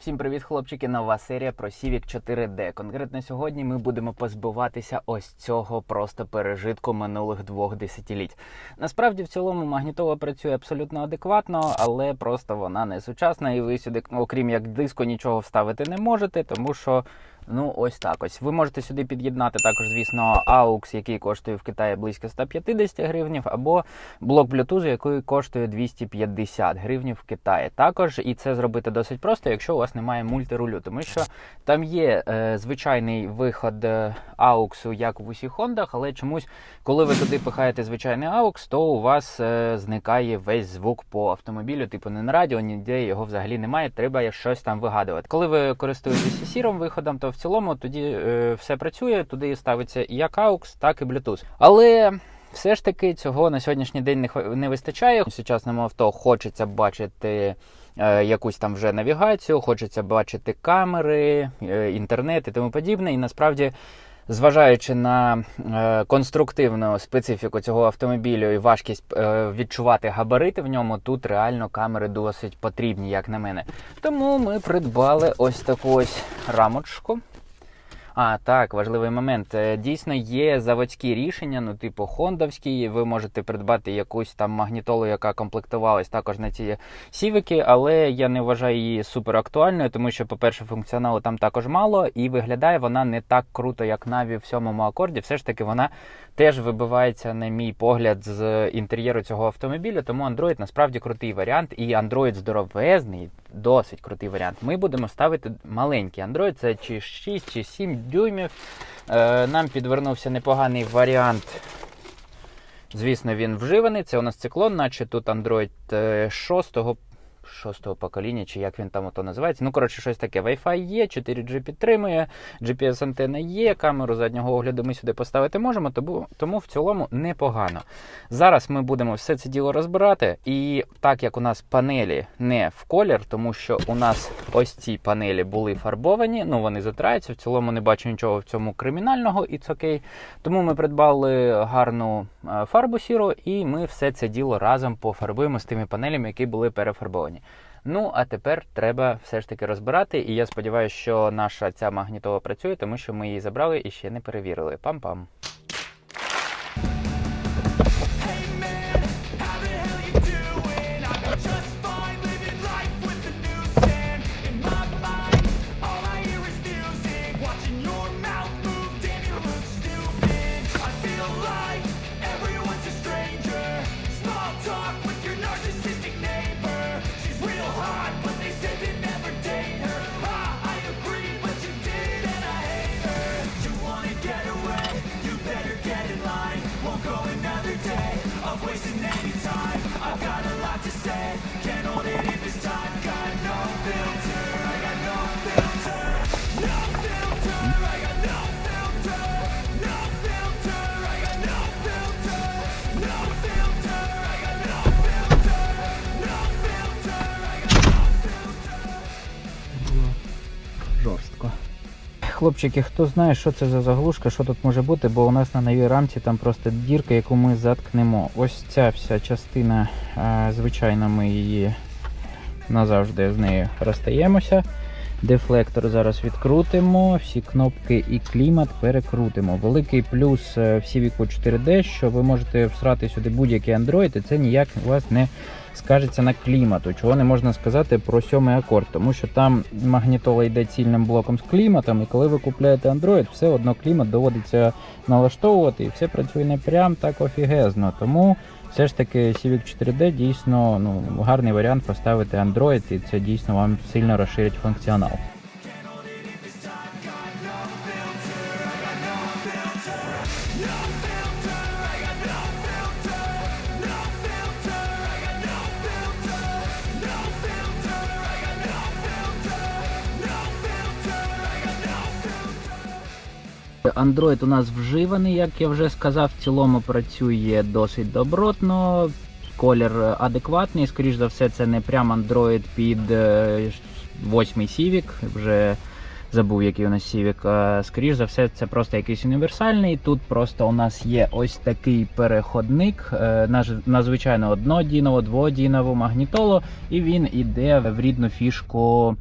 Всім привіт, хлопчики! Нова серія про Civic 4D. Конкретно сьогодні ми будемо позбуватися ось цього просто пережитку минулих двох десятиліть. Насправді, в цілому, магнітола працює абсолютно адекватно, але просто вона не сучасна, і ви сюди, окрім як диску, нічого вставити не можете, тому що. Ну, ось так ось. Ви можете сюди під'єднати також, звісно, AUX, який коштує в Китаї близько 150 гривнів, або блок Bluetooth, який коштує 250 гривнів в Китаї. Також і це зробити досить просто, якщо у вас немає мультирулю, тому що там є е, звичайний виход е, AUX, як в усіх Хондах, але чомусь, коли ви туди пихаєте звичайний AUX, то у вас е, зникає весь звук по автомобілю, типу не на радіо, ніде його взагалі немає. Треба щось там вигадувати. Коли ви користуєтеся сірим виходом, то в цілому тоді е, все працює, туди ставиться як AUX, так і Bluetooth. Але все ж таки цього на сьогоднішній день не, вистачає. У сучасному авто хочеться бачити. е, Якусь там вже навігацію, хочеться бачити камери, е, інтернет і тому подібне. І насправді, зважаючи на е, конструктивну специфіку цього автомобілю і важкість е, відчувати габарити в ньому, тут реально камери досить потрібні, як на мене. Тому ми придбали ось таку ось рамочку. А, так, важливий момент. Е, Дійсно є заводські рішення, ну, типу хондовські. Ви можете придбати якусь там магнітолу, яка комплектувалась також на ці сівики, але я не вважаю її супер актуальною, тому що, по-перше, функціоналу там також мало, і виглядає вона не так круто, як Наві в сьомому акорді. Все ж таки, вона теж вибивається, на мій погляд, з інтер'єру цього автомобіля. Тому Android насправді крутий варіант, і Android здоровезний, досить крутий варіант. Ми будемо ставити маленький Android, це чи 6, чи 7 дюймів. Е, нам підвернувся непоганий варіант. Звісно, він вживаний. Це у нас циклон, наче тут Android е, 6 шостого покоління, чи як він там ото називається. Ну, коротше, щось таке. Wi-Fi є, 4G підтримує, GPS-антенна є, камеру заднього огляду ми сюди поставити можемо, тому, тому в цілому непогано. Зараз ми будемо все це діло розбирати. І так як у нас панелі не в колір, тому що у нас ось ці панелі були фарбовані, ну вони затираються, в цілому не бачу нічого в цьому кримінального, і це окей. Тому ми придбали гарну е, фарбу сіру, і ми все це діло разом пофарбуємо з тими панелями, які були перефарбовані. Ну, а тепер треба все ж таки розбирати, і я сподіваюся, що наша ця магнітола працює, тому що ми її забрали і ще не перевірили. Пам-пам. Хлопчики, хто знає, що це за заглушка, що тут може бути, бо у нас на новій рамці там просто дірка, яку ми заткнемо. Ось ця вся частина, е, звичайно, ми її назавжди з нею розстаємося. Дефлектор зараз відкрутимо, всі кнопки і клімат перекрутимо. Великий плюс в Civic 4D, що ви можете всрати сюди будь-який Android, і це ніяк у вас не скажеться на клімату, чого не можна сказати про сьомий акорд, тому що там магнітола йде цільним блоком з кліматом, і коли ви купуєте Android, все одно клімат доводиться налаштовувати, і все працює не прям так офігезно. Тому все ж таки Civic 4D дійсно ну, гарний варіант поставити Android, і це дійсно вам сильно розширить функціонал. Android у нас вживаний, як я вже сказав, в цілому працює досить добротно. Колір адекватний, скоріш за все, це не прям Android під е, восьмий Civic, вже забув, який у нас Civic. Е, Скоріш за все, це просто якийсь універсальний. Тут просто у нас є ось такий переходник е, на, звичайно однодінову, дводінову магнітолу, і він іде в рідну фішку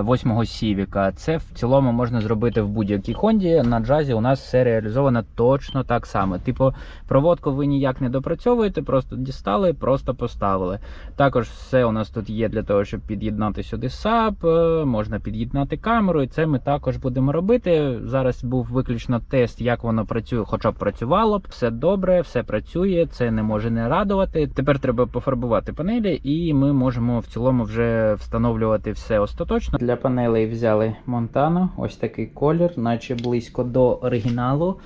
восьмого Сівіка. Це в цілому можна зробити в будь-якій Хонді. На джазі у нас все реалізовано точно так само. Типу, проводку ви ніяк не допрацьовуєте, просто дістали, просто поставили. Також все у нас тут є для того, щоб під'єднати сюди САП, е, можна під'єднати камеру, і це ми також будемо робити. Зараз був виключно тест, як воно працює, хоча б працювало б. Все добре, все працює, це не може не радувати. Тепер треба пофарбувати панелі, і ми можемо в цілому вже встановлювати все остаточно. Для панелей взяли Монтано, ось такий колір, наче близько до оригіналу.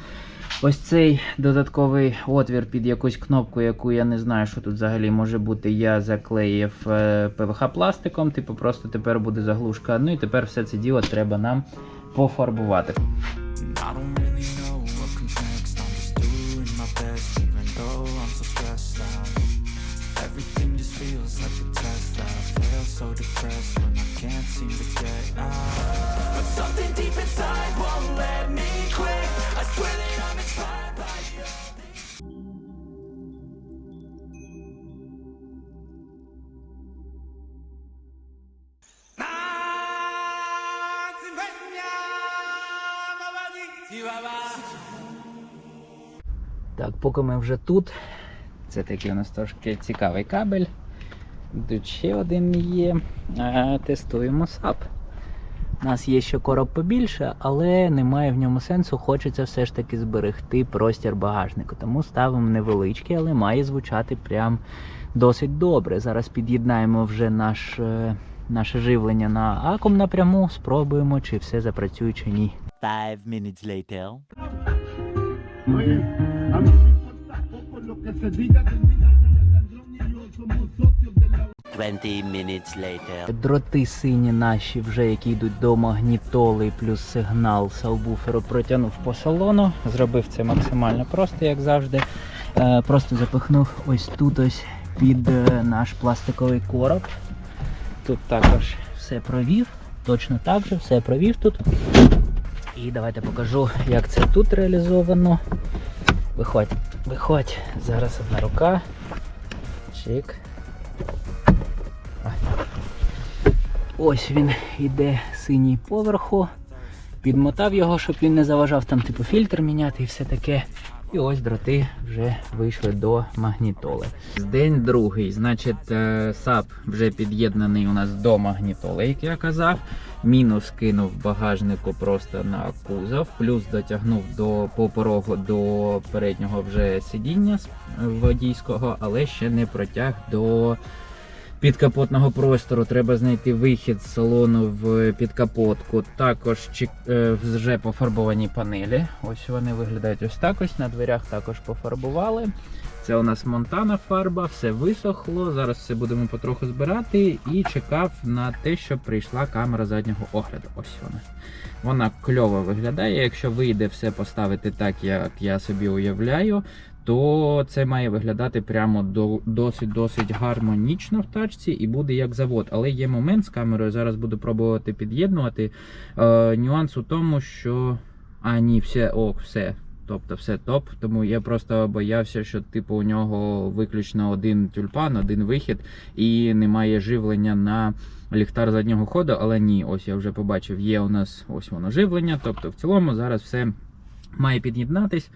Ось цей додатковий отвір під якусь кнопку, яку я не знаю, що тут взагалі може бути. Я заклеїв е, ПВХ пластиком, типу просто тепер буде заглушка. Ну і тепер все це діло треба нам пофарбувати. Everything just feels like a test I fail so depressed when I can't seem to get out. But something deep inside won't let me quit. I swear that I'm inspired by you. Так, поки ми вже тут. Це такий у нас трошки цікавий кабель. Тут ще один є. Е, Тестуємо САП. У нас є ще короб побільше, але немає в ньому сенсу. Хочеться все ж таки зберегти простір багажнику. Тому ставимо невеличкий, але має звучати прям досить добре. Зараз під'єднаємо вже наш, е, наше живлення на акум напряму. Спробуємо, чи все запрацює, чи ні. Five minutes later. 20 minutes later. Дроти сині наші, вже які йдуть до магнітоли, плюс сигнал сабвуферу протягнув по салону. Зробив це максимально просто, як завжди. Е, просто запихнув ось тут ось під е, наш пластиковий короб. Тут також все провів. Точно так же, все провів тут. І давайте покажу, як це тут реалізовано. Виходь, виходь. Зараз одна рука. Чик. Ось він іде синій поверху. Підмотав його, щоб він не заважав там типу фільтр міняти і все таке. І ось дроти вже вийшли до магнітоли. День другий, значить, е, САП вже під'єднаний у нас до магнітоли, як я казав. Мінус кинув багажнику просто на кузов, плюс дотягнув до по порогу до переднього вже сидіння водійського, але ще не протяг до підкапотного простору. Треба знайти вихід з салону в підкапотку. Також е, вже пофарбовані панелі. Ось вони виглядають ось так. Ось на дверях також пофарбували. Це у нас монтана фарба, все висохло. Зараз все будемо потроху збирати і чекав на те, щоб прийшла камера заднього огляду. Ось вона. Вона кльово виглядає. Якщо вийде все поставити так, як я собі уявляю, то це має виглядати прямо досить досить гармонічно в тачці і буде як завод. Але є момент з камерою. Зараз буду пробувати під'єднувати. Е, нюанс у тому, що. А, ні, все, ок, все. Тобто все топ. Тому я просто боявся, що типу у нього виключно один тюльпан, один вихід, і немає живлення на ліхтар заднього ходу. Але ні, ось я вже побачив, є у нас ось воно живлення. Тобто, в цілому зараз все має під'єднатись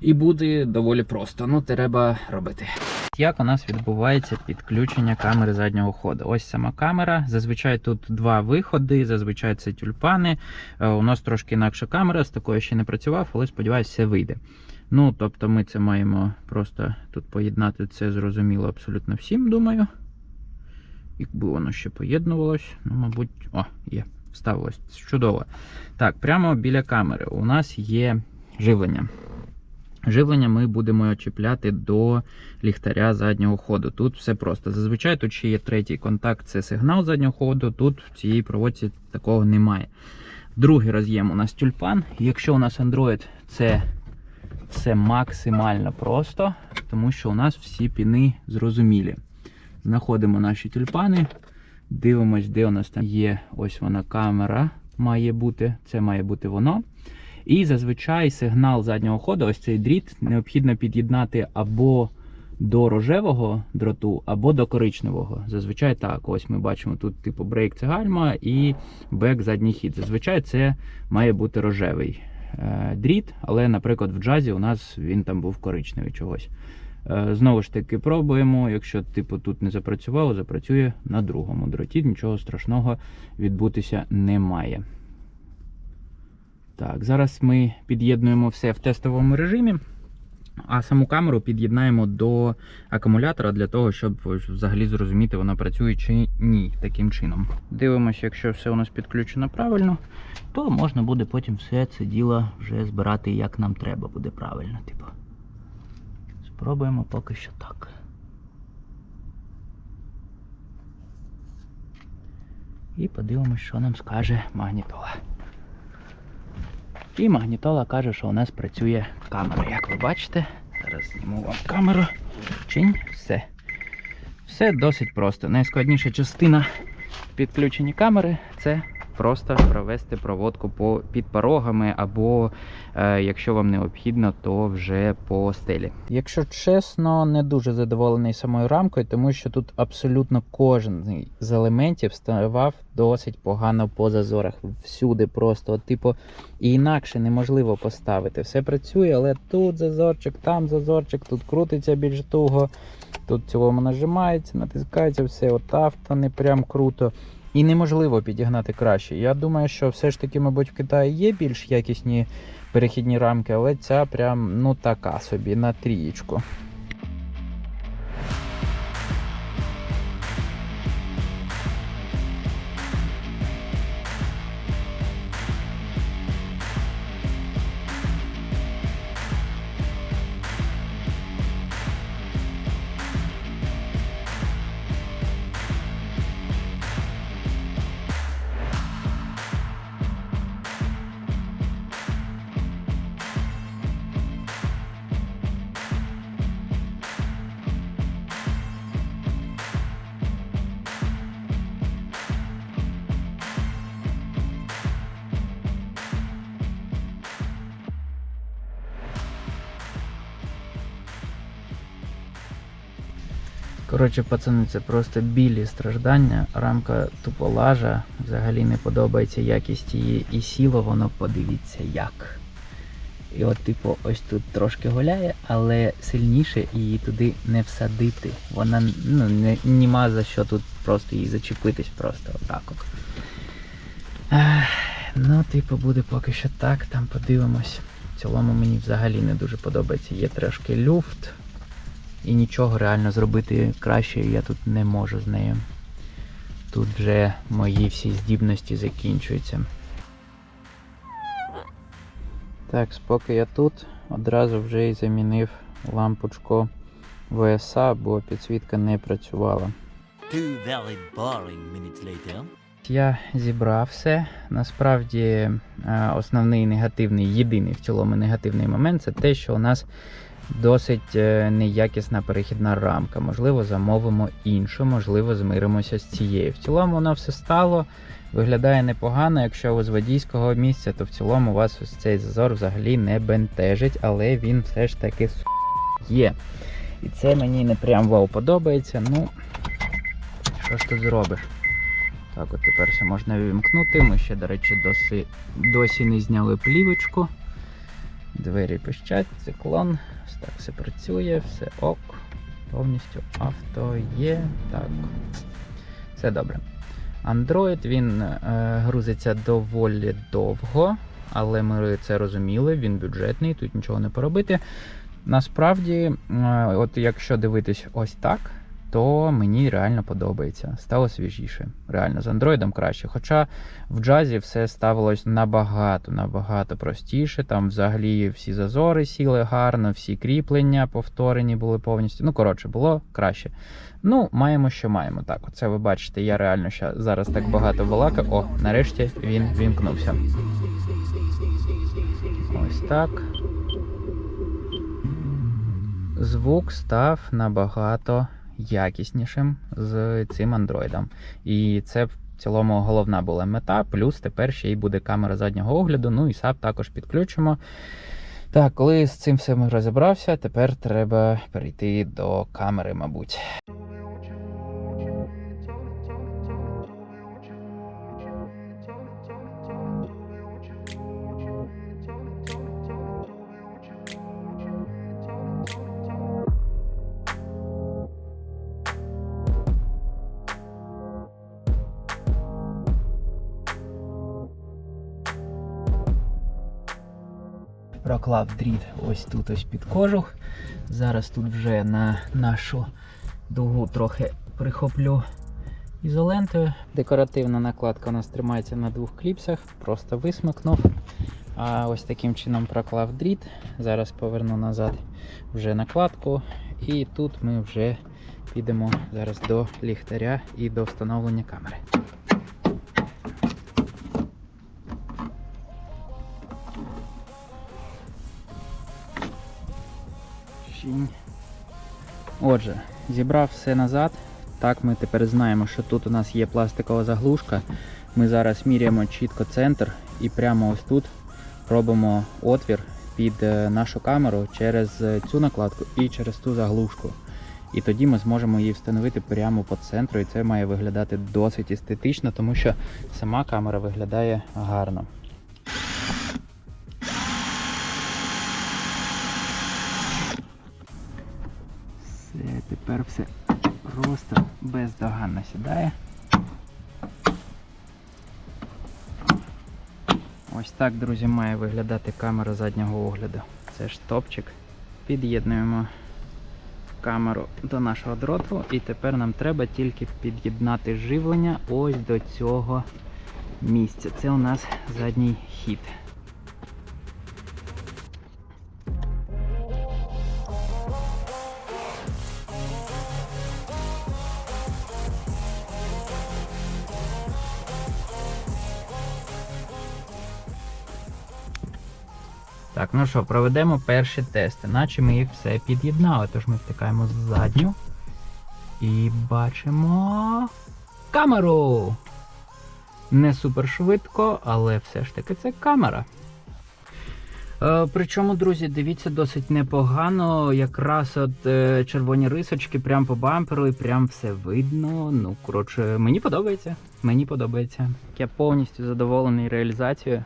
і буде доволі просто. Ну, треба робити. Як у нас відбувається підключення камери заднього ходу? Ось сама камера. Зазвичай тут два виходи, зазвичай це тюльпани. Е, У нас трошки інакша камера, з такою ще не працював, але сподіваюся, все вийде. Ну, тобто, ми це маємо просто тут поєднати це зрозуміло абсолютно всім, думаю. Якби воно ще поєднувалось, ну, мабуть, о, є, вставилось. Чудово. Так, прямо біля камери у нас є живлення. Живлення ми будемо чіпляти до ліхтаря заднього ходу. Тут все просто. Зазвичай тут ще є третій контакт, це сигнал заднього ходу. Тут в цій проводці такого немає. Другий роз'єм у нас тюльпан. Якщо у нас Android, це все максимально просто, тому що у нас всі піни зрозумілі. Знаходимо наші тюльпани, дивимось, де у нас там є ось вона камера, має бути. Це має бути воно. І зазвичай сигнал заднього ходу, ось цей дріт, необхідно під'єднати або до рожевого дроту або до коричневого. Зазвичай так. Ось ми бачимо тут типу брейк це гальма і бек задній хід. Зазвичай це має бути рожевий е, дріт, але, наприклад, в джазі у нас він там був коричневий чогось. Е, Знову ж таки, пробуємо. Якщо типу тут не запрацювало, запрацює на другому дроті. Нічого страшного відбутися не має. Так, зараз ми під'єднуємо все в тестовому режимі, а саму камеру під'єднаємо до акумулятора для того, щоб взагалі зрозуміти, вона працює чи ні таким чином. Дивимося, якщо все у нас підключено правильно, то можна буде потім все це діло вже збирати як нам треба буде правильно. Типу. Спробуємо поки що так. І подивимось, що нам скаже магнітола. І магнітола каже, що у нас працює камера. Як ви бачите, зараз зніму вам камеру. Чинь, все. Все досить просто. Найскладніша частина підключення камери це просто провести проводку по, під порогами, або е, якщо вам необхідно, то вже по стелі. Якщо чесно, не дуже задоволений самою рамкою, тому що тут абсолютно кожен з елементів ставав досить погано по зазорах. Всюди просто, типу, і інакше неможливо поставити. Все працює, але тут зазорчик, там зазорчик, тут крутиться більш туго, тут в цілому нажимається, натискається, все от авто не прям круто. І неможливо підігнати краще. Я думаю, що все ж таки, мабуть, в Китаї є більш якісні перехідні рамки, але ця прям ну така собі на трієчку. Коротше, пацани, це просто білі страждання. Рамка тупо лажа. Взагалі не подобається якість її і сіло воно подивіться як. І от, типу, ось тут трошки гуляє, але сильніше її туди не всадити. Вона ну, не, нема за що тут просто її зачепитись просто отак от. Ну, типу, буде поки що так, там подивимось. В цілому мені взагалі не дуже подобається. Є трошки люфт. І нічого реально зробити краще я тут не можу з нею. Тут вже мої всі здібності закінчуються. Так, поки я тут, одразу вже і замінив лампочку VSA, бо підсвітка не працювала. Я зібрав все. Насправді е, основний негативний, єдиний в цілому негативний момент це те, що у нас досить е, неякісна перехідна рамка. Можливо, замовимо іншу, можливо, змиримося з цією. В цілому воно все стало. Виглядає непогано. Якщо ви з водійського місця, то в цілому вас ось цей зазор взагалі не бентежить, але він все ж таки є. І це мені не прям вау подобається. Ну, що ж тут зробиш? Так, от тепер все можна вімкнути. Ми ще, до речі, досі, досі не зняли плівочку. Двері пищать, циклон. Так все працює, все ок. Повністю авто є. Так. Все добре. Android він е, грузиться доволі довго, але ми це розуміли, він бюджетний, тут нічого не поробити. Насправді, е, от якщо дивитись ось так, то мені реально подобається. Стало свіжіше. Реально, з андроїдом краще. Хоча в джазі все ставилось набагато, набагато простіше. Там взагалі всі зазори сіли гарно, всі кріплення повторені були повністю. Ну, коротше, було краще. Ну, маємо, що маємо. Так, оце ви бачите, я реально зараз так багато балакав. О, нарешті він вімкнувся. Ось так. Звук став набагато якіснішим з цим андроїдом. І це в цілому головна була мета. Плюс тепер ще й буде камера заднього огляду. Ну і SAP також підключимо. Так, коли з цим всім розібрався, тепер треба перейти до камери, мабуть. Проклав дріт ось тут ось під кожух. Зараз тут вже на нашу дугу трохи прихоплю ізолентою. Декоративна накладка у нас тримається на двох кліпсах, просто висмикнув. А ось таким чином проклав дріт. Зараз поверну назад вже накладку. І тут ми вже підемо зараз до ліхтаря і до встановлення камери. Щінь. Отже, зібрав все назад. Так, ми тепер знаємо, що тут у нас є пластикова заглушка. Ми зараз міряємо чітко центр і прямо ось тут робимо отвір під е, нашу камеру через е, цю накладку і через ту заглушку. І тоді ми зможемо її встановити прямо по центру, і це має виглядати досить естетично, тому що сама камера виглядає гарно. Тепер все просто бездоганно сідає. Ось так, друзі, має виглядати камера заднього огляду. Це ж топчик. Під'єднуємо камеру до нашого дроту, і тепер нам треба тільки під'єднати живлення ось до цього місця. Це у нас задній хід. Ну що, проведемо перші тести, наче ми їх все під'єднали. Тож ми втикаємо в задню і бачимо камеру. Не супер швидко, але все ж таки це камера. Е, причому, друзі, дивіться досить непогано. Якраз от е, червоні рисочки прямо по бамперу і прям все видно. Ну, коротше, мені подобається. Мені подобається. Я повністю задоволений реалізацією.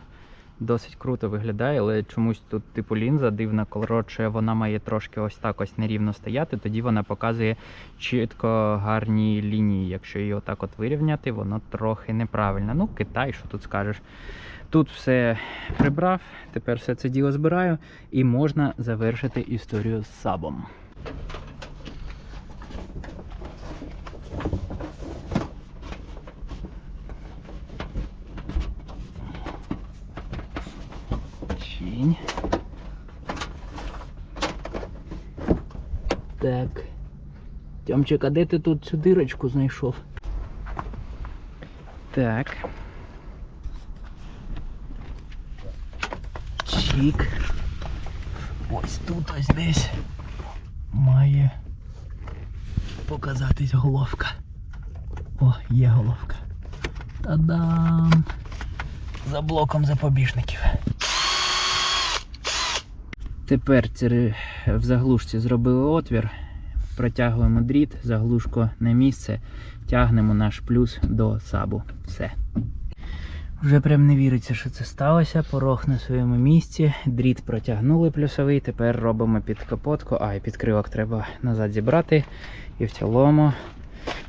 Досить круто виглядає, але чомусь тут типу лінза дивна, коротше, вона має трошки ось так ось нерівно стояти, тоді вона показує чітко гарні лінії. Якщо її отак от вирівняти, воно трохи неправильно. Ну, Китай, що тут скажеш. Тут все прибрав, тепер все це діло збираю і можна завершити історію з сабом. Чинь. Так. Тьомчик, а де ти тут цю дирочку знайшов? Так. Чик. Ось тут ось десь має показатись головка. О, є головка. Та-дам! За блоком запобіжників. Тепер в заглушці зробили отвір, протягуємо дріт, заглушку на місце, тягнемо наш плюс до сабу. Все. Вже прям не віриться, що це сталося. Порог на своєму місці. Дріт протягнули плюсовий. Тепер робимо під капотку. А, і підкривок треба назад зібрати. І в цілому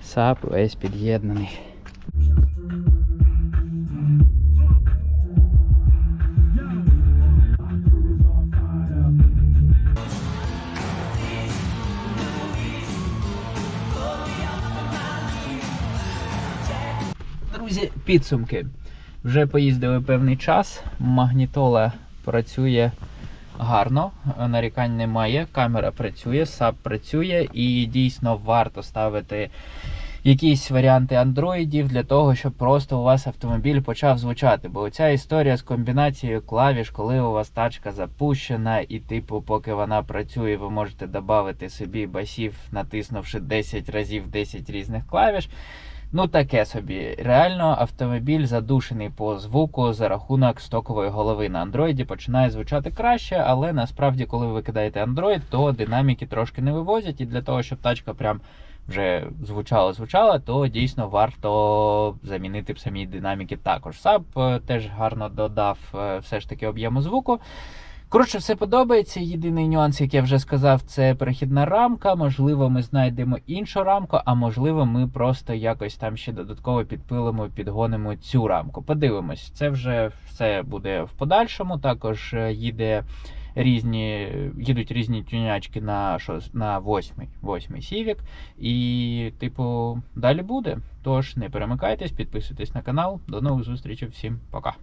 саб весь під'єднаний. Друзі, підсумки. Вже поїздили певний час. Магнітола працює гарно, нарікань немає. Камера працює, САП працює і дійсно варто ставити якісь варіанти андроїдів для того, щоб просто у вас автомобіль почав звучати. Бо ця історія з комбінацією клавіш, коли у вас тачка запущена, і типу, поки вона працює, ви можете додати собі басів, натиснувши 10 разів 10 різних клавіш. Ну, таке собі. Реально, автомобіль задушений по звуку за рахунок стокової голови. На андроїді починає звучати краще, але насправді, коли ви кидаєте Android, то динаміки трошки не вивозять. І для того, щоб тачка прям вже звучала, звучала, то дійсно варто замінити б самі динаміки також. Саб е, теж гарно додав е, все ж таки об'єму звуку. Коротше, все подобається. Єдиний нюанс, як я вже сказав, це перехідна рамка. Можливо, ми знайдемо іншу рамку, а можливо, ми просто якось там ще додатково підпилимо, підгонимо цю рамку. Подивимось, це вже все буде в подальшому. Також е, їде різні, їдуть різні тюнячки на що, на восьмий, восьмий Civic. І, типу, далі буде. Тож не перемикайтесь, підписуйтесь на канал. До нових зустрічей, всім пока.